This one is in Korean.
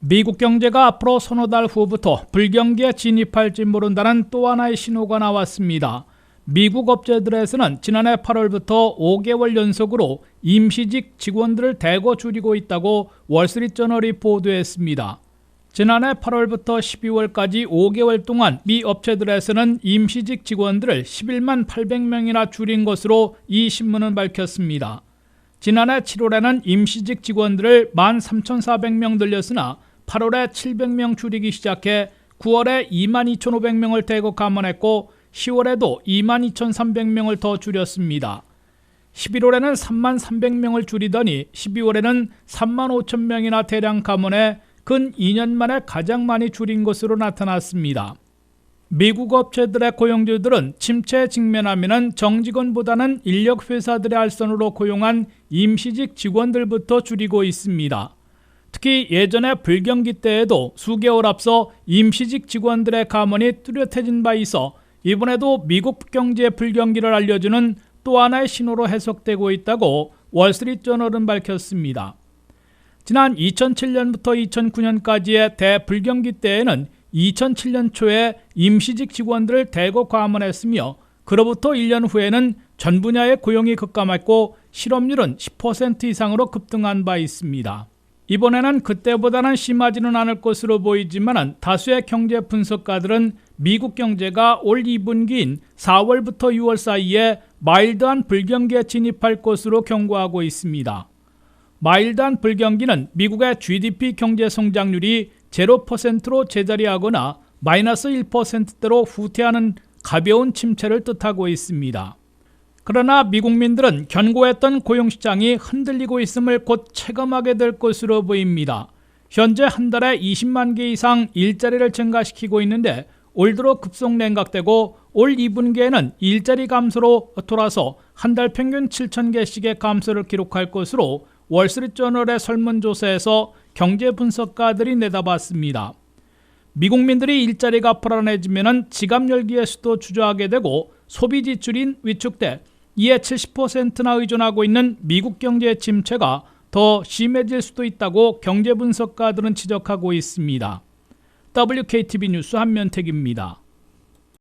미국 경제가 앞으로 서너 달 후부터 불경기에 진입할지 모른다는 또 하나의 신호가 나왔습니다. 미국 업체들에서는 지난해 8월부터 5개월 연속으로 임시직 직원들을 대거 줄이고 있다고 월스트리트저널이 보도했습니다. 지난해 8월부터 12월까지 5개월 동안 미 업체들에서는 임시직 직원들을 11만 800명이나 줄인 것으로 이 신문은 밝혔습니다. 지난해 7월에는 임시직 직원들을 13,400명 늘렸으나 8월에 700명 줄이기 시작해 9월에 22,500명을 대거 감원했고 10월에도 22,300명을 더 줄였습니다. 11월에는 3만 300명을 줄이더니 12월에는 3만 5천 명이나 대량 감원해 근 2년 만에 가장 많이 줄인 것으로 나타났습니다. 미국 업체들의 고용주들은 침체에 직면하면 정직원보다는 인력 회사들의 알선으로 고용한 임시직 직원들부터 줄이고 있습니다. 특히 예전에 불경기 때에도 수개월 앞서 임시직 직원들의 감원이 뚜렷해진 바 있어 이번에도 미국 경제 불경기를 알려주는 또 하나의 신호로 해석되고 있다고 월스트리트저널은 밝혔습니다. 지난 2007년부터 2009년까지의 대불경기 때에는 2007년 초에 임시직 직원들을 대거 과문했으며 그로부터 1년 후에는 전 분야의 고용이 급감했고 실업률은 10% 이상으로 급등한 바 있습니다. 이번에는 그때보다는 심하지는 않을 것으로 보이지만 다수의 경제 분석가들은 미국 경제가 올 2분기인 4월부터 6월 사이에 마일드한 불경기에 진입할 것으로 경고하고 있습니다. 마일드한 불경기는 미국의 GDP 경제 성장률이 0%로 제자리하거나 마이너스 1%대로 후퇴하는 가벼운 침체를 뜻하고 있습니다. 그러나 미국민들은 견고했던 고용시장이 흔들리고 있음을 곧 체감하게 될 것으로 보입니다. 현재 한 달에 20만 개 이상 일자리를 증가시키고 있는데 올 들어 급속 냉각되고 올 2분기에는 일자리 감소로 돌아서 한 달 평균 7천 개씩의 감소를 기록할 것으로 월스트리트저널의 설문조사에서 경제 분석가들이 내다봤습니다. 미국민들이 일자리가 불안해지면 지갑 열기의 수도 주저하게 되고 소비 지출인 위축돼 이에 70%나 의존하고 있는 미국 경제의 침체가 더 심해질 수도 있다고 경제 분석가들은 지적하고 있습니다. WKTV 뉴스 한면택입니다.